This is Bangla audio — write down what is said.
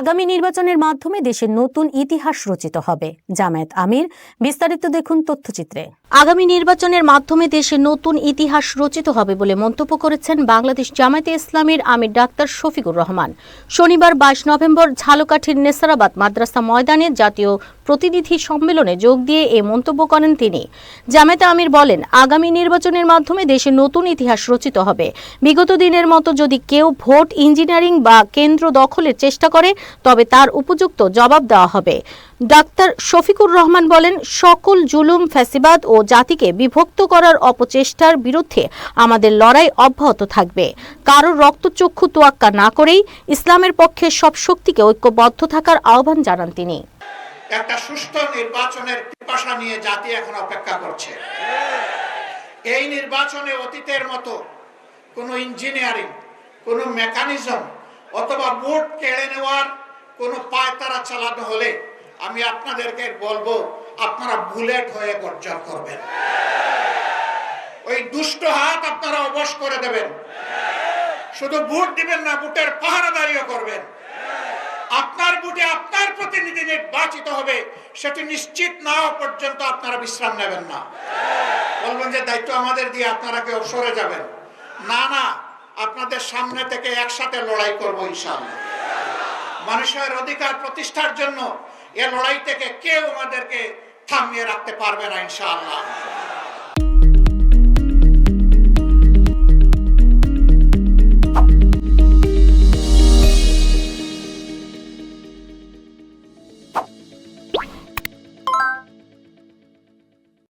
আগামী নির্বাচনের মাধ্যমে দেশের নতুন ইতিহাস রচিত হবে। জামায়াত আমির, বিস্তারিত দেখুন তথ্যচিত্রে। আগামী নির্বাচনের মাধ্যমে দেশে নতুন ইতিহাস রচিত হবে বলে মন্তব্য করেছেন বাংলাদেশ জামায়াতে ইসলামের আমির ডাক্তার শফিকুর রহমান। শনিবার বাইশ নভেম্বর ঝালকাঠির নেসারাবাদ মাদ্রাসা ময়দানে জাতীয় প্রতিনিধি সম্মেলনে যোগ দিয়ে এ মন্তব্য করেন তিনি। জামেতা আমির বলেন, আগামী নির্বাচনের মাধ্যমে দেশে নতুন ইতিহাস রচিত হবে। বিগত দিনের মতো যদি কেউ ভোট ইঞ্জিনিয়ারিং বা কেন্দ্র দখলের চেষ্টা করে, তবে তার উপযুক্ত জবাব দেওয়া হবে। ডাক্তার শফিকুর রহমান বলেন, সকল জুলুম, ফ্যাসিবাদ ও জাতিকে বিভক্ত করার অপচেষ্টার বিরুদ্ধে আমাদের লড়াই অব্যাহত থাকবে। কারোর রক্তচক্ষু তোয়াক্কা না করেই ইসলামের পক্ষে সব শক্তিকে ঐক্যবদ্ধ থাকার আহ্বান জানান তিনি। একটা সুষ্ঠু নির্বাচনের পিপাসা নিয়ে জাতি এখন অপেক্ষা করছে। এই নির্বাচনে অতীতের মতো কোনো ইঞ্জিনিয়ারিং, কোনো মেকানিজম অথবা ভোট কেড়ে নেওয়ার কোনো পায়তারা চালানো হলে আমি আপনাদেরকে বলব, আপনারা বুলেট হয়ে গর্জন করবেন। ওই দুষ্ট হাত আপনারা অবশ করে দেবেন। শুধু ভোট দিবেন না ভোটের পাহারাদারিও করবেন। আপনার বুটে আপনার প্রতিনিধি নির্বাচিত হবে, সেটি নিশ্চিত না পর্যন্ত আপনারা বিশ্রাম নেবেন না। বলবেন যে দায়িত্ব আমাদের দিয়ে আপনারা কেউ সরে যাবেন। না না, আপনাদের সামনে থেকে একসাথে লড়াই করব ইনশাল মানুষের অধিকার প্রতিষ্ঠার জন্য এ লড়াই থেকে কেউ আমাদেরকে থামিয়ে রাখতে পারবে না ইনশাআল্লাহ।